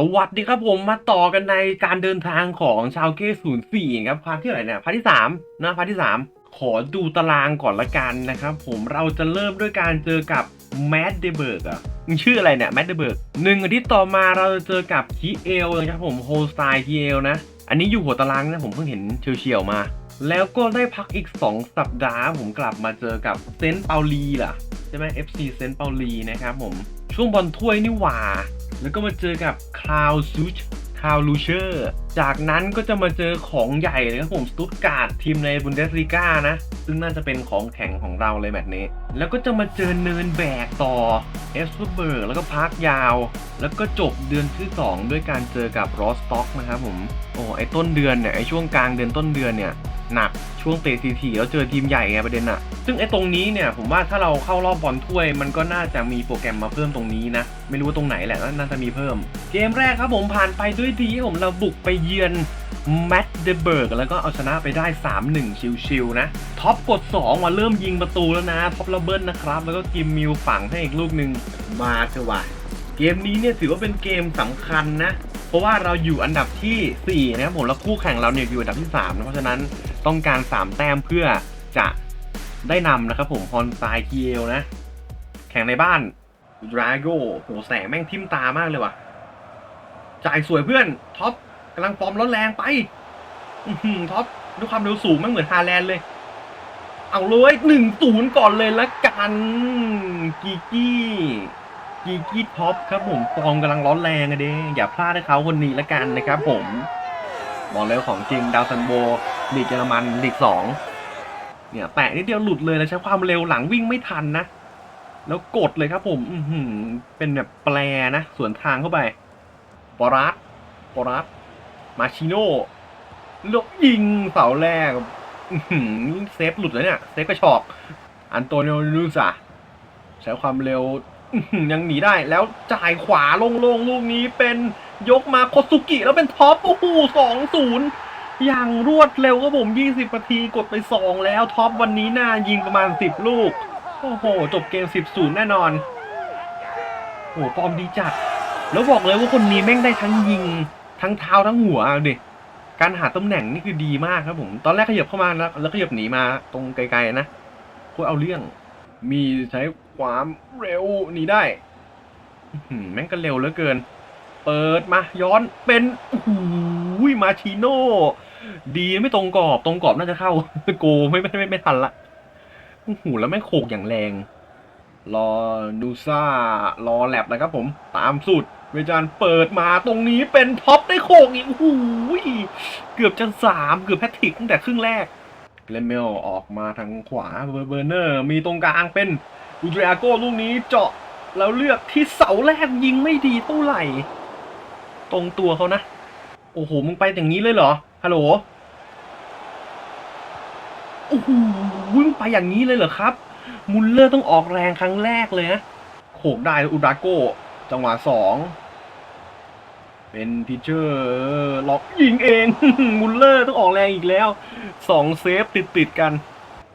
สวัสดีครับผมมาต่อกันในการเดินทางของชาวเก้ศูนย์สี่ครับพาร์ทที่ไหรเนี่ยพาร์ทที่สามนะพาร์ทที่สามขอดูตารางก่อนละกันนะครับผมเราจะเริ่มด้วยการเจอกับแมดเดเบิร์กอะชื่ออะไรเนี่ยแมดเดเบิร์กหนึ่งอาทิตย์ต่อมาเราจะเจอกับคีเอลนะครับผมโฮสไตล์คีเอลนะ อันนี้อยู่หัวตารางนะผมเพิ่งเห็นเฉียวๆมา แล้วก็ได้พักอีก 2 สัปดาห์ผมกลับมาเจอกับเซนต์เปาลีล่ะใช่ไหม FC เซนต์เปาลีนะครับผมช่วงบอลถ้วยนี่หว่า แล้วก็มาเจอกับคลาวซูชคาวลูเชอร์ จากนั้นก็จะมาเจอของใหญ่เลยครับผมสตุตการ์ดทีมในบุนเดสลีกานะ ซึ่งน่าจะเป็นของแข็งของเราเลยแบบนี้ แล้วก็จะมาเจอเนินแบกต่อเอสเบิร์กแล้วก็พักยาว แล้วก็จบเดือนที่ 2 ด้วยการเจอกับรอสต็อกนะครับผม โอ้ไอต้นเดือนเนี่ย ไอช่วงกลางเดือนต้นเดือนเนี่ย หนักช่วงเตะทีทีแล้วเจอทีมใหญ่ไงประเด็นอะซึ่งไอ้ตรงนี้เนี่ยผมว่าถ้าเราเข้ารอบบอลถ้วย มันก็น่าจะมีโปรแกรมมาเพิ่มตรงนี้นะ ไม่รู้ว่าตรงไหนแหละน่าจะมีเพิ่ม เกมแรกครับผมผ่านไปด้วยดีผมเราบุกไปเยือนแมตเดเบิร์กแล้วก็เอาชนะไปได้ 3-1 ชิวๆนะท็อปกด 2 มาเริ่มยิงประตูแล้วนะท็อประเบิลนะครับ แล้วก็กิมมิวฝังให้อีกลูกหนึ่งมาเถอะว่ะเกมนี้เนี่ยถือว่าเป็นเกมสำคัญนะ เพราะว่าเราอยู่อันดับทีสี่ 4 นะครับผมแล้วคู่แข่งเราเนี่ยอยู่อันดับที่3นะเพราะฉะนั้น ต้องการ 3 แต้มเพื่อจะได้นำนะครับผมฮอนไซเคียวนะ แข่งในบ้านดราโกโหแสงแม่งทิ่มตามากเลยว่ะ จ่ายสวยเพื่อน ท็อปกำลังฟอร์มร้อนแรงไปท็อปด้วยความเร็วสูงแม่เหมือนฮาแลนด์เลย เอาเลยหนึ่งศูนย์ก่อนเลยละกันกีกี้กีกี้ท็อปครับผมฟอร์มกำลังร้อนแรงอะเด้อย่าพลาดให้เขาคนนี้ละกันนะครับผมบอกเลยของจริงดาวซันโบ ลีกเยอรมันลีกสองเนี่ยแตะนิดเดียวหลุดเลยแล้วใช้ความเร็วหลังวิ่งไม่ทันนะ แล้วกดเลยครับผม อืเป็นแบบแปรนะ สวนทางเข้าไปปอรัสปอรัสมาชิโน่ลกยิงเสาแรกเซฟหลุดเลยเนี่ยเซฟกระชอก อันโตนิโอนูซาใช้ความเร็วยังหนีได้แล้วจ่ายขวาโล่งลูกนี้เป็นยกมาโคสุกิแล้วเป็นท็อปโอ้โหสองศูนย์ อย่างรวดเร็วก็ผม 20นาทีกดไป 2 แล้วท็อปวันนี้น่ายิงประมาณ 10 ลูก โอ้โห จบเกม 10ศูนย์แน่นอน โอ้โหฟอร์มดีจัด แล้วบอกเลยว่าคนนี้แม่งได้ทั้งยิง ทั้งเท้าทั้งหัวเดิการหาตำแหน่งนี่คือดีมากครับผม ตอนแรกขยับเข้ามาแล้วแล้วขยับหนีมาตรงไกลๆนะโคตรเอาเรื่อง มีใช้ความเร็วหนีได้แม่งก็เร็วเหลือเกิน เปิดมาย้อนเป็นโอ้โหมาชิโน่ ดีไม่ตรงกรอบตรงกรอบน่าจะเข้าโกไม่ไม่ไม่ไม่ทันละโอ้โหแล้วแม่งโขกอย่างแรง รอดูซ่ารอแลบนะครับผมตามสุดเวจานเปิดมาตรงนี้เป็นท็อปได้โขกอีกโอ้โหเกือบจะสามเกือบแพทริกตั้งแต่ครึ่งแรกเลนเมลออกมาทางขวาเบอร์เบอร์เนอร์ มีตรงกลางเป็นอูดริอาโก้ลูกนี้เจาะแล้วเลือกที่เสาแรกยิงไม่ดีเท่าไหร่ ตรงตัวเขานะ โอ้โหมึงไปอย่างนี้เลยเหรอ ฮัลโหลโอ้โหมึงไปอย่างนี้เลยเหรอครับ มุลเลอร์ต้องออกแรงครั้งแรกเลยนะโขกได้อุดราโก้ จังหวะสอง เป็นพิเชอร์ล็อกยิงเอง มุลเลอร์ต้องออกแรงอีกแล้วสองเซฟติดติดกัน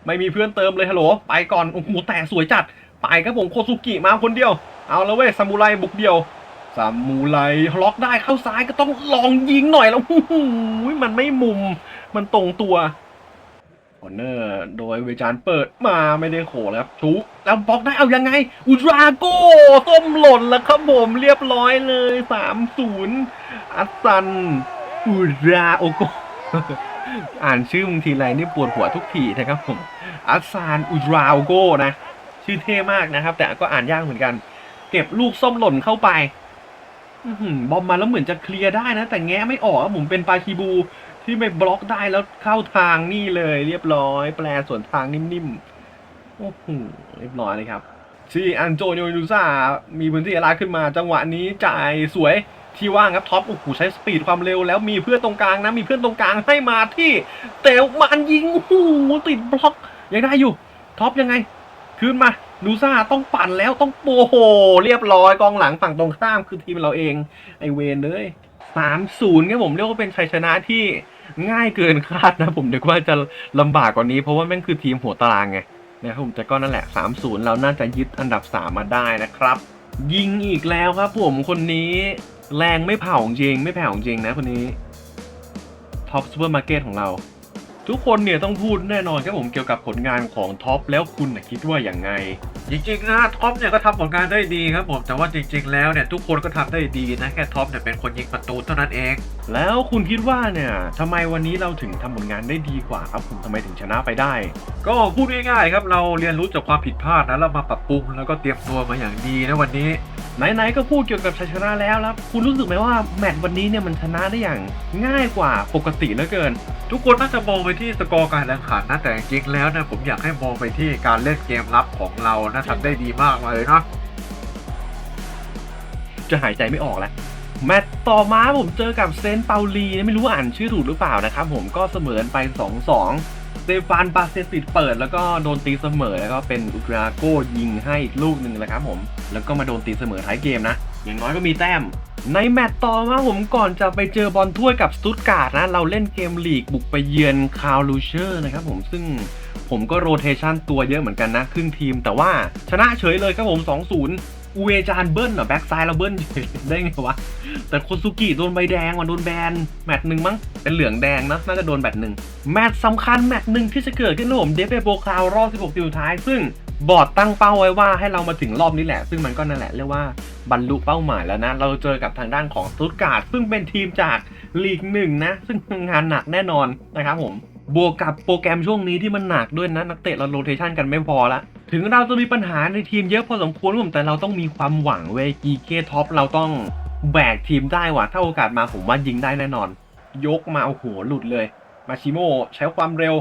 ไม่มีเพื่อนเติมเลยฮัลโหล ไปก่อน โอ้โหแต่สวยจัด ไปครับผมโคซุกิมาคนเดียว เอาแล้วเว้ยซามูไรบุกเดียว ซามูไรล็อกได้เข้าซ้ายก็ต้องลองยิงหน่อยแล้วโอ้โหมันไม่มุม มันตรงตัวคอนเนอร์โดยเวจานเปิดมาไม่ได้โขแล้วครับชุแล้วบล็อกได้เอายังไง อุดราโก้ต้มหล่นแล้วครับผมเรียบร้อยเลยสามศูนย์อัสซัน อุราโอโกอ่านชื่อบางทีไรนี่ปวดหัวทุกทีนะครับผมอัสซานอุราโอโกนะ ชื่อเท่มากนะครับ แต่ก็อ่านยากเหมือนกัน เก็บลูกส้มหล่นเข้าไป บอมมาแล้วเหมือนจะเคลียร์ได้นะ แต่แง้ไม่ออกครับผมเป็นปาคีบูที่ไม่บล็อกได้แล้วเข้าทางนี่เลย เรียบร้อย แปลส่วนทางนิ่มๆโอ้โหเรียบร้อยเลยครับซีอันโจโยนูซามีพื้นที่อะไรขึ้นมา จังหวะนี้จ่ายสวยที่ว่างครับท็อปโอ้โหใช้สปีดความเร็วแล้วมีเพื่อนตรงกลางนะมีเพื่อนตรงกลางให้มาที่เตลมานยิงโอ้โหติดบล็อกยังได้อยู่ท็อปยังไงขึ้นมา นูซ่าต้องปั่นแล้วต้องโอ้โห เรียบร้อยกองหลังฝั่งตรงข้ามคือทีมเราเอง ไอเวนเลยสามศูนย์เนี่ยผมเรียกว่าเป็นชัยชนะที่ง่ายเกินคาดนะผมเด็กว่าจะลำบากกว่านี้เพราะว่าแม่งคือทีมหัวตารางไงนะครับผมแต่ก็นั่นแหละ3 0เราน่าจะยึดอันดับ 3 มาได้นะครับ ยิงอีกแล้วครับผมคนนี้แรงไม่เผาจริง ไม่แผ่วจริงนะคนนี้ท็อปซูเปอร์มาร์เก็ตของเรา ทุกคนเนี่ยต้องพูดแน่นอนครับผมเกี่ยวกับผลงานของท็อปแล้วคุณนะคิดว่าอย่างไง จริงๆนะท็อปเนี่ยก็ทำผลงานได้ดีครับผมแต่ว่าจริง ๆ แล้วเนี่ยทุกคนก็ทำได้ดีนะแค่ท็อปเนี่ยเป็นคนยิงประตูเท่านั้นเอง แล้วคุณคิดว่าเนี่ยทำไมวันนี้เราถึงทำผลงานได้ดีกว่าครับผมทำไมถึงชนะไปได้ ก็พูดง่ายๆครับเราเรียนรู้จากความผิดพลาดนะเรามาปรับปรุงแล้วก็เตรียมตัวมาอย่างดีนะวันนี้ไหนๆก็พูดเกี่ยวกับชัยชนะแล้วแล้วคุณรู้สึกไหมว่าแมตช์วันนี้เนี่ยมันชนะได้อย่างง่ายกว่าปกติเหลือเกิน ทุกคนน่าจะมองไปที่สกอร์การแข่งขันนะแต่จริงๆแล้วนะผมอยากให้มองไปที่การเล่นเกมรับของเรานะทำได้ดีมากเลยเนาะจะหายใจไม่ออกแล้วแมตช์ต่อมาผมเจอกับเซนเปาลีไม่รู้อ่านชื่อถูกหรือเปล่านะครับผมก็เสมอนไป 2-2สเซฟานบาเซติดเปิดแล้วก็โดนตีเสมอแล้วก็เป็นอุกราโกยิงให้อีกลูกหนึ่งนะครับผมแล้วก็มาโดนตีเสมอท้ายเกมนะ อย่างน้อยก็มีแต้ม ในแมตช์ต่อมาผมก่อนจะไปเจอบอลถ้วยกับสตุตการ์ดนะ เราเล่นเกมลีกบุกไปเยือนคาวลูเชอร์นะครับผมซึ่งผมก็โรเทชันตัวเยอะเหมือนกันนะครึ่งทีม แต่ว่าชนะเฉยเลยครับผม 2-0 อูเอจานเบิ้ลเหรอแบ็กซ้ายเราเบิ้ลได้ไงวะ แต่โคซุกิโดนใบแดงว่ะโดนแบน แมตช์หนึ่งมั้ง เป็นเหลืองแดงนะน่าจะโดนแมตช์หนึ่งแมตช์สำคัญแมตช์หนึ่งที่จะเกิดขึ้นนะผมเดฟเฟโบคาวรอบ 16ทีมสุดท้ายซึ่ง บอร์ดตั้งเป้าไว้ว่าให้เรามาถึงรอบนี้แหละ ซึ่งมันก็นั่นแหละเรียกว่าบรรลุเป้าหมายแล้วนะ เราเจอกับทางด้านของสตุตการ์ดซึ่งเป็นทีมจากลีกหนึ่งนะ ซึ่งงานหนักแน่นอนนะครับผมบวกกับโปรแกรมช่วงนี้ที่มันหนักด้วยนะนักเตะเราโรเทชันกันไม่พอละถึงเราจะมีปัญหาในทีมเยอะพอสมควรผมแต่เราต้องมีความหวังเวกีเคท็อปเราต้องแบกทีมได้ว่ะถ้าโอกาสมาผมว่ายิงได้แน่นอน ยกมาโอ้โหหลุดเลย มาชิโมใช้ความเร็ว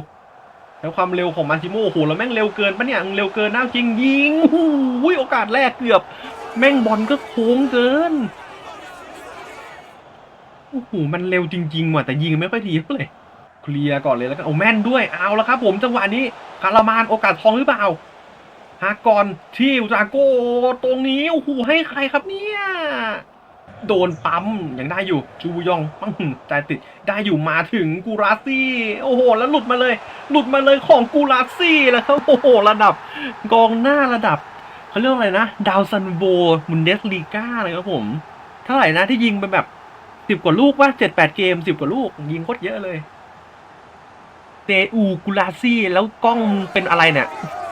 ใช้วความเร็วของมาชิโมโอโหแล้วแม่งเร็วเกินปะเนี่ยเร็วเกินน่าจริงยิงโอ้โหโอกาสแรกเกือบ แม่งบอลก็โค้งเกินโอ้โหมันเร็วจริงๆว่ะแต่ยิงไม่ค่อยดีเท่าไหร่เคลียร์ก่อนเลยแล้วกันโอ้แม่นด้วยเอาแล้วครับ ผมจังหวะนี้คารามานโอกาสทองหรือเปล่าฮากอนที่อุจากโกตรงนี้โอ้โหให้ใครครับเนี่ย โดนปั๊มยังได้อยู่จูบยองปังใจติดได้อยู่มาถึงกูราซี่โอ้โห แล้วหลุดมาเลย หลุดมาเลยของกูราซี่แล้วครับโอ้โหระดับกองหน้าระดับเขาเรียกอะไรนะดาวซันโวมุนเดสลีกาเลยครับผมเท่าไหร่นะที่ยิงไปแบบสิบกว่าลูกว่าเจ็ดแปดเกมสิบกว่าลูก ยิงโคตรเยอะเลยเตอูกุลาซี่แล้วกล้องเป็นอะไรเนี่ย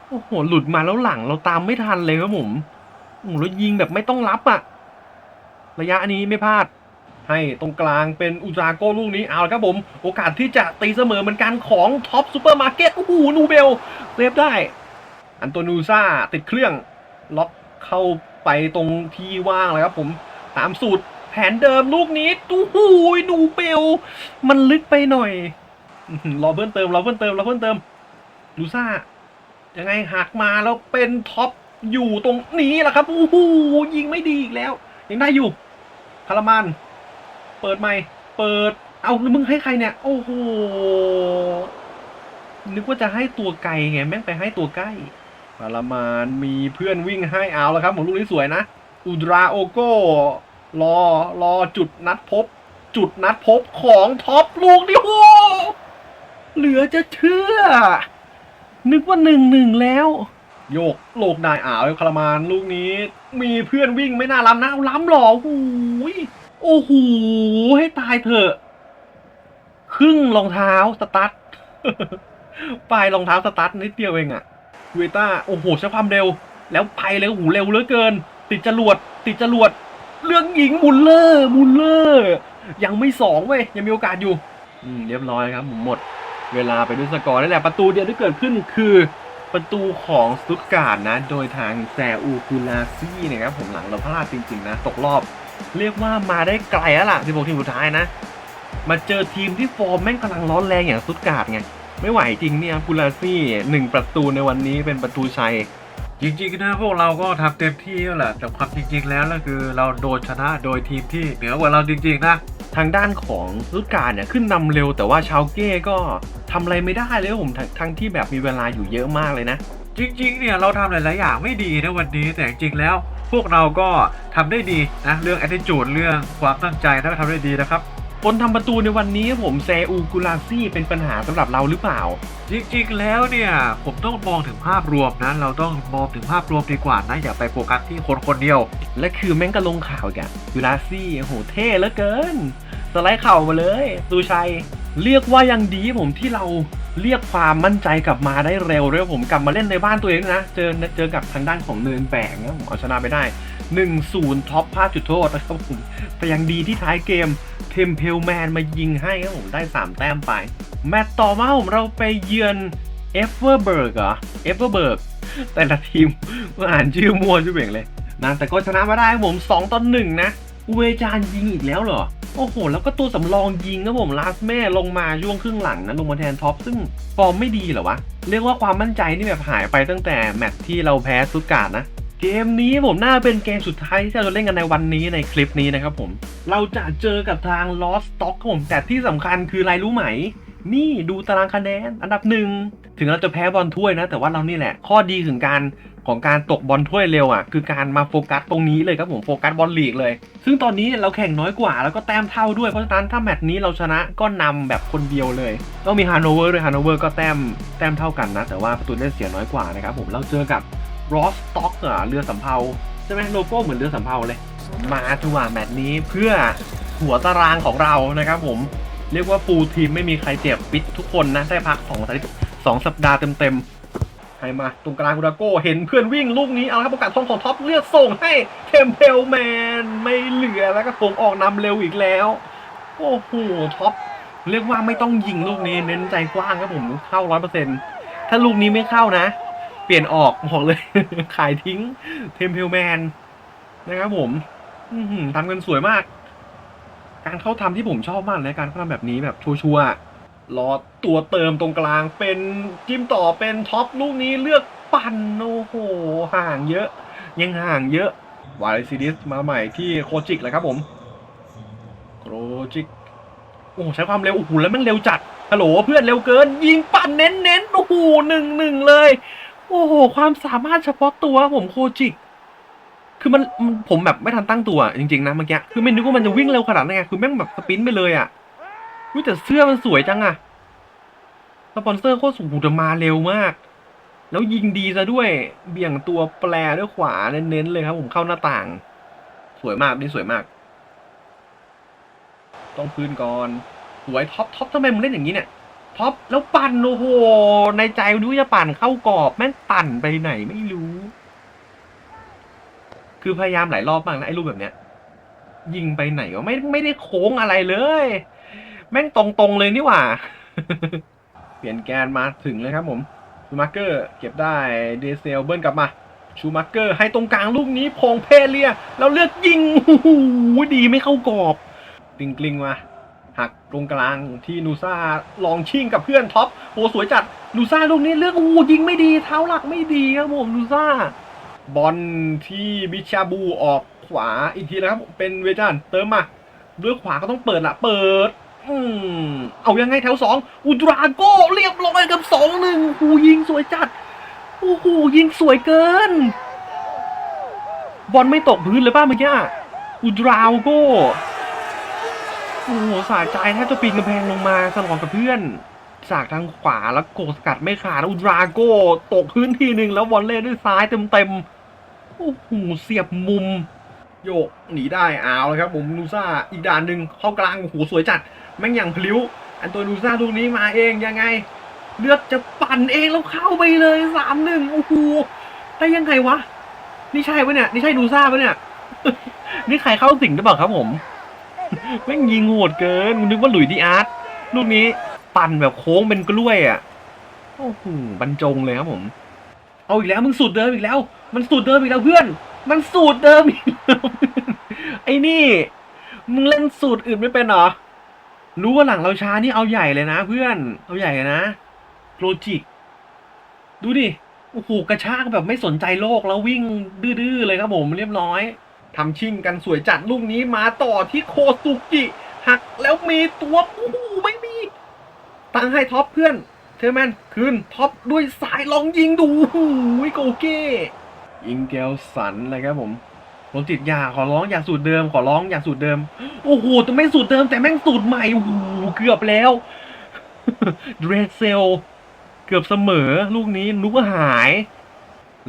โอ้โหหลุดมาแล้วหลังเราตามไม่ทันเลยครับผมโอ้โหแล้วยิงแบบไม่ต้องรับอะ ระยะนี้ไม่พลาด ให้ตรงกลางเป็นอุจาโกลูกนี้เอาละครับผม โอกาสที่จะตีเสมอเหมือนกันของท็อปซูเปอร์มาร์เก็ตโอ้โหนูเบลเซฟได้ อันโตนูซ่าติดเครื่องล็อกเข้าไปตรงที่ว่างเลยครับผมตามสูตรแผนเดิมลูกนี้ตูหูยนูเบลมันลึกไปหน่อยรอเพิ่มเติมรอเพิ่มเติมรอเพิ่มเติมลูซ่ายังไงหักมาแล้วเป็นท็อปอยู่ตรงนี้แหละครับโอ้โหยิงไม่ดีอีกแล้ว ยังได้อยู่คารามาน เปิดใหม่ เปิด เอามึงให้ใครเนี่ย โอ้โห นึกว่าจะให้ตัวไกลไง แม่งไปให้ตัวใกล้คารามานมีเพื่อนวิ่งให้เอาแล้วครับผมลูกนี้สวยนะ อุดราโอโก้รอรอจุดนัดพบ จุดนัดพบของท็อปลูกนี่โอ้โหเหลือจะเชื่อ นึกว่าหนึ่งหนึ่งแล้ว โยกโลกได้อ่าวคารามานลูกนี้ มีเพื่อนวิ่งไม่น่าล้ำนะล้ำหรอโอ้โหยโอ้โหให้ตายเถอะครึ่งรองเท้าสตั๊ดปลายรองเท้าสตั๊ดนิดเดียวเองอะเวต้าโอ้โหใช้ความเร็ว แล้วไปเลยโอ้โหเร็วเหลือเกิน ติดจรวด ติดจรวด เรื่องหญิงมุลเลอร์มุลเลอร์ยังไม่สองเว้ยยังมีโอกาสอยู่ อืมเรียบร้อยครับผมหมด เวลาไปด้วยสกอร์นั่แหละประตูเดียวที่เกิดขึ้นคือ ประตูของสตุตการ์ดนะ โดยทางแซอูคูลาซี่นะครับผมหลังเราพลาดจริง ๆ นะ ตกรอบ เรียกว่ามาได้ไกลแล้วล่ะ 16 ทีมสุดท้ายนะ มาเจอทีมที่ฟอร์มแม่งกำลังร้อนแรงอย่างสตุตการ์ดไง ไม่ไหวจริงเนี่ยคูลาซี่หนึ่งประตูในวันนี้เป็นประตูชัยจริงๆนะพวกเราก็ทำเต็มที่แล้วแหละแต่ความจริง ๆ แล้วก็คือเราโดนชนะโดยทีมที่เหนือกว่าเราจริง ๆ นะ ทางด้านของสตุตการเนี่ยขึ้นนำเร็วแต่ว่าชาวเก้ก็ทำอะไรไม่ได้เลยผมทั้งทั้งที่แบบมีเวลาอยู่เยอะมากเลยนะ จริง ๆ เนี่ยเราทำหลายๆอย่างไม่ดีนะวันนี้แต่จริงๆแล้ว พวกเราก็ทำได้ดีนะเรื่อง attitude เรื่องความตั้งใจนะก็ทำได้ดีนะครับ คนทำประตูในวันนี้ครับผมแซอูกุลาซี่เป็นปัญหาสำหรับเราหรือเปล่า จริงๆ แล้วเนี่ย ผมต้องมองถึงภาพรวมนะ เราต้องมองถึงภาพรวมดีกว่านะ อย่าไปโฟกัสที่คนคนเดียว และคือแม่งก็ลงข่าวอีกันกุลาซี่โอ้โหเท่เหลือเกิน สไลด์เข่ามาเลยตูชัย เรียกว่ายังดีผมที่เราเรียกความมั่นใจกลับมาได้เร็วด้วยผมกลับมาเล่นในบ้านตัวเองนะ เจอเจอกับทางด้านของเนินแบกนะผมเอาชนะไปได้ 1-0ท็อปพลาดจุดโทษนะครับผมแต่ยังดีที่ท้ายเกมเทมเพลแมนมายิงให้ครับผมได้ 3 แต้มไป แมตต์ต่อมาผมเราไปเยือนเอฟเวอร์เบิร์กเหรอเอฟเวอร์เบิร์กแต่ละทีมอ่านชื่อมัวชื่อเบ่งเลยนะแต่ก็ชนะมาได้ผม 2ต่อ1นะเวจานยิงอีกแล้วเหรอ โอ้โห แล้วก็ตัวสำรองยิงนะผมลาสแม่ลงมาช่วงครึ่งหลังนะลงมาแทนท็อป ซึ่งฟอร์มไม่ดีเหรอวะ เรียกว่าความมั่นใจนี่แบบหายไปตั้งแต่แมตช์ที่เราแพ้ซุดการ์ดนะ เกมนี้ผมน่าเป็นเกมสุดท้ายที่เราจะเล่นกันในวันนี้ในคลิปนี้นะครับผม เราจะเจอกับทาง Lost Stock ครับผม แต่ที่สำคัญคืออะไรรู้ไหม นี่ดูตารางคะแนน อันดับหนึ่ง ถึงเราจะแพ้บอลถ้วยนะ แต่ว่าเรานี่แหละ ข้อดีถึงการของการตกบอลถ้วยเร็วอะ คือการมาโฟกัสตรงนี้เลยครับผมโฟกัสบอลลีกเลย ซึ่งตอนนี้เราแข่งน้อยกว่าแล้วก็แต้มเท่าด้วยเพราะฉะนั้นถ้าแมตช์นี้เราชนะก็นำแบบคนเดียวเลยต้องมีฮานโนเวอร์ด้วยฮานโนเวอร์ก็แต้มแต้มเท่ากันนะ แต่ว่าประตูได้เสียน้อยกว่านะครับผมเราเจอกับ รอสต็อกอะเรือสำเภาใช่ไหมโลโก้เหมือนเรือสำเภาเลย มาจังหวะแมตช์นี้เพื่อหัวตารางของเรานะครับผมเรียกว่าฟูลทีมไม่มีใครเจ็บฟิตทุกคนนะได้พักสองสัปดาห์สองสัปดาห์เต็มๆให้มาตรงกลางกุราโก้เห็นเพื่อนวิ่งลูกนี้เอาครับโอกาสทองของท็อปเลือกส่งให้เทมเพลแมนไม่เหลือแล้วก็ส่งออกนำเร็วอีกแล้ว โอ้โหท็อปเรียกว่าไม่ต้องยิงลูกนี้เน้นใจกว้างครับผมเข้าร้อยเปอร์เซ็นต์ถ้าลูกนี้ไม่เข้านะ ปลี่ยนออกบอกเลย ขายทิ้งเทมเพลแมนนะครับผมทำกันสวยมาก การเข้าทำที่ผมชอบมากเลยการเข้าทำแบบนี้แบบชัวร์รอตัวเติมตรงกลางเป็นจิ้มต่อเป็นท็อปลูกนี้เลือกปั่นโอ้โหห่างเยอะ ยังห่างเยอะวายซิดิสมาใหม่ที่โคจิกเลยครับผมโคจิกโอ้ใช้ความเร็วโอ้โหแล้วมันเร็วจัดฮัลโหลเพื่อนเร็วเกิน ยิงปั่นเน้นๆโอ้โหหนึ่งหนึ่งเลย โอ้โห ความสามารถเฉพาะตัวผมโคจิก คือมันมันผมแบบไม่ทันตั้งตัวจริงๆนะเมื่อกี้ คือไม่นึกว่ามันจะวิ่งเร็วขนาดนั้นไง คือแม่งแบบสปินไปเลยอะวิแต่เสื้อมันสวยจังอะสปอนเซอร์โคตรสูงแต่มาเร็วมาก แล้วยิงดีซะด้วย เบี่ยงตัวแปรด้วยขวาเน้นๆเลยครับ ผมเข้าหน้าต่าง สวยมากนี่สวยมาก ต้องพื้นก่อน สวยท็อปท็อปทำไมมึงเล่นอย่างนี้เนี่ย ท็อปแล้วปั่นโอ้โหในใจดูจะปั่นเข้ากรอบ แม่งปั่นไปไหนไม่รู้ คือพยายามหลายรอบมากนะไอ้รูปแบบเนี้ย ยิงไปไหนวะไม่ไม่ได้โค้งอะไรเลย แม่งตรงๆเลยนี่หว่า เปลี่ยนแกนมาถึงเลยครับผมชูมาร์เกอร์เก็บได้เดเซลเบิร์นกลับมาชูมาร์เกอร์ให้ตรงกลางลูกนี้พงเพเลียแล้วเลือกยิงโอ้โหดีไม่เข้ากรอบกลิงกลิงมา หักตรงกลางที่นูซ่าลองชิ่งกับเพื่อนท็อปโอ้สวยจัดนูซ่าลูกนี้เลือกโอ้ยิงไม่ดีเท้าหลักไม่ดีครับผมนูซ่าบอลที่บิชาบูออกขวาอีกทีนะครับ เป็นเวจานเติมมาด้วยขวาก็ต้องเปิดละเปิด อืมเอายังไงแถวสองอุดราโก้เรียบร้อยกับสองหนึ่งโอ้ยิงสวยจัดโอ้โหยิงสวยเกิน บอลไม่ตกพื้นเลยป้าเมื่อกี้อะอุดราโก้ โอ้โหสาใจแทบจะปีนกำแพงลงมาสลองกับเพื่อน จากทางขวาแล้วโกสกัดไม่ขาดอุดราโก้ ตกพื้นทีหนึ่งแล้ววอลเล่ด้วยซ้ายเต็มๆ โอ้โหเสียบมุม โยกหนีได้เอาเลยครับผมนูซ่าอีกด่านหนึ่งเข้ากลางโอ้โหสวยจัด แม่งอย่างพลิ้ว อันตัวนูซ่าลูกนี้มาเองยังไง เลือกจะปั่นเองแล้วเข้าไปเลยสามหนึ่งโอ้โหได้ยังไงวะ นี่ใช่ปะเนี่ย นี่ใช่นูซ่าปะเนี่ย นี่ใครเข้าสิงหรือเปล่าครับผม แม่งยิงโหดเกินนึกว่าหลุยดีอาร์ตลูกนี้ปั่นแบบโค้งเป็นกล้วยอะโอ้โหบรรจงเลยครับผม เอาอีกแล้วมึงสูตรเดิมอีกแล้ว มันสูตรเดิมอีกแล้วเพื่อน มันสูตรเดิมอีกแล้วไอ้นี่ มึงเล่นสูตรอื่นไม่เป็นเหรอ รู้ว่าหลังเราช้านี่เอาใหญ่เลยนะ เพื่อน เอาใหญ่เลยนะโลจิก ดูดิ โอ้โหกระชากแบบไม่สนใจโลกแล้ววิ่งดื้อๆเลยครับผมเรียบร้อย ทำชิ่งกันสวยจัดลูกนี้มาต่อที่โคซุกิหักแล้วมีตัวโอ้โหไม่มี ตั้งให้ท็อปเพื่อนเทอร์แมนคืนท็อปด้วยสายลองยิงดูโอ้โหโกเก้ยิงเกลสันเลยครับผมผมติดยาขอร้องอย่าสูตรเดิมขอร้องอย่าสูตรเดิม โอ้โหแต่ไม่สูตรเดิมแต่แม่งสูตรใหม่โอ้โหเกือบแล้วเดรเซล เกือบเสมอลูกนี้นุกหาย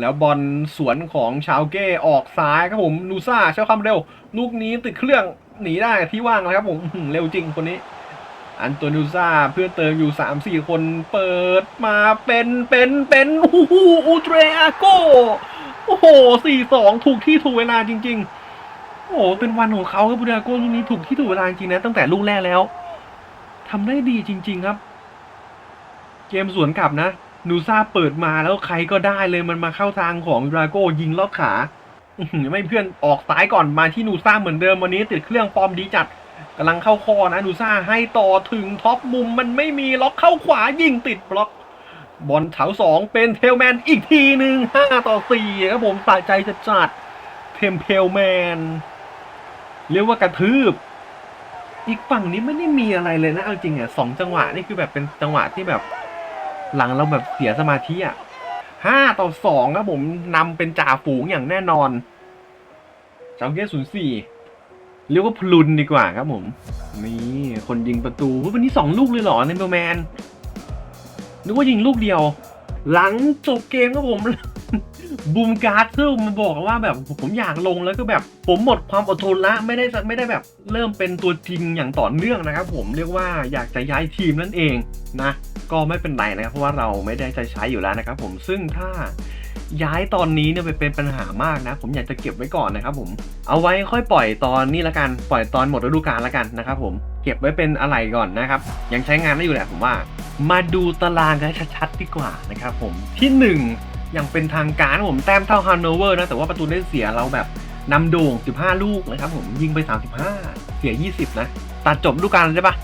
แล้วบอลสวนของชาวเก้ออกซ้ายครับผมนูซ่าใช้ความเร็ว ลูกนี้ติดเครื่องหนีได้ที่ว่างแล้วครับผมเร็วจริงคนนี้ อันโตนิซ่าเพื่อนเติมอยู่สามสี่คนเปิดมาเป็นเป็นเป็นโอ้โหอูเทรอาโกโอ้โหสี่สองถูกที่ถูกเวลาจริง ๆ โอ้โหเป็นวันของเขาครับบูดาโกลูกนี้ถูกที่ถูกเวลาจริงนะตั้งแต่ลูกแรกแล้วทำได้ดีจริง ๆ ครับ เกมสวนกลับนะ นูซ่าเปิดมาแล้วใครก็ได้เลยมันมาเข้าทางของดราโก้ยิงลอดขาไม่เพื่อนออกซ้ายก่อนมาที่นูซ่าเหมือนเดิมวันนี้ติดเครื่องฟอร์มดีจัดกำลังเข้าคอนะนูซ่าให้ต่อถึงท็อปมุมมันไม่มีล็อกเข้าขวายิงติดบล็อก บอลแถวสองเป็นเทลแมนอีกทีหนึ่งห้าต่อสี่ครับผมสะใจจะจัดเทมเพลแมนเรียกว่ากระทืบ อีกฝั่งนี้ไม่ได้มีอะไรเลยนะเอาจริงอะสองจังหวะนี่คือแบบเป็นจังหวะที่แบบ หลังเราแบบเสียสมาธิอะห้าต่อสองครับผมนำเป็นจ่าฝูงอย่างแน่นอนจอมเกศูนย์สี่เรียกว่าพลุนดีกว่าครับผม นี่คนยิงประตูวันนี้สองลูกเลยเหรอเนเบอร์แมนนึกว่ายิงลูกเดียว หลังจบเกมครับผมบูมการ์ดซึ่งมาบอกว่าแบบผมอยากลงแล้วก็แบบผมหมดความอดทนละไม่ได้ไม่ได้แบบเริ่มเป็นตัวจริงอย่างต่อเนื่องนะครับผมเรียกว่าอยากจะย้ายทีมนั่นเองนะ ก็ไม่เป็นไรนะครับเพราะว่าเราไม่ได้จะใช้อยู่แล้วนะครับ ผมซึ่งถ้าย้ายตอนนี้เนี่ยเป็นปัญหามากนะ ผมอยากจะเก็บไว้ก่อนนะครับผมเอาไว้ค่อยปล่อยตอนนี้ละกันปล่อยตอนหมดฤดูกาลละกันนะครับผมเก็บไว้เป็นอะไรก่อนนะครับ ยังใช้งานได้อยู่แหละผมว่า มาดูตารางกันชัดๆดีกว่านะครับผมที่หนึ่งอย่างเป็นทางการผมแต้มเท่าฮันโนเวอร์นะแต่ว่าประตูได้เสียเราแบบนำโด่ง 15 ลูกนะครับผมยิงไป 35 เสีย 20 นะ ตัดจบฤดูกาลได้ปะ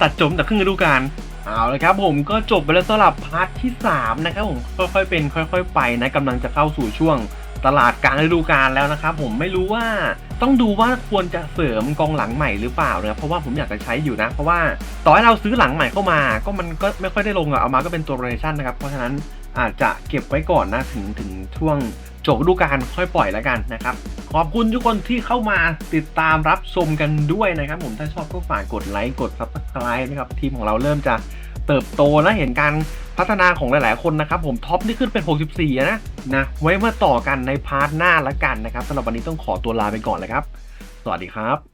ตัดจบแต่ครึ่งฤดูกาลเอาเลยครับผมก็จบไปแล้วสำหรับพาร์ทที่ 3 นะครับผมค่อยๆเป็น ค่อย ๆ ไปนะกำลังจะเข้าสู่ช่วงตลาดกลางฤดูกาลแล้วนะครับผมไม่รู้ว่าต้องดูว่าควรจะเสริมกองหลังใหม่หรือเปล่านะเพราะว่าผมอยากจะใช้อยู่นะ เพราะว่าต่อให้เราซื้อหลังใหม่เข้ามา ก็มันก็ไม่ค่อยได้ลงอะเอามาก็เป็นตัวโรเนชั่นนะครับเพราะฉะนั้นอาจจะเก็บไว้ก่อนนะถึงถึงช่วง จบฤดูกาลค่อยปล่อยแล้วกันนะครับขอบคุณทุกคนที่เข้ามาติดตามรับชมกันด้วยนะครับ ผมถ้าชอบก็ฝากกดไลค์กด subscribe นะครับทีมของเราเริ่มจะเติบโตและเห็นการพัฒนาของหลายๆ คนนะครับ ผมท็อปนี่ขึ้นเป็น 64 นะนะไว้มาต่อกันในพาร์ทหน้าละกันนะครับสำหรับวันนี้ต้องขอตัวลาไปก่อนเลยครับ สวัสดีครับ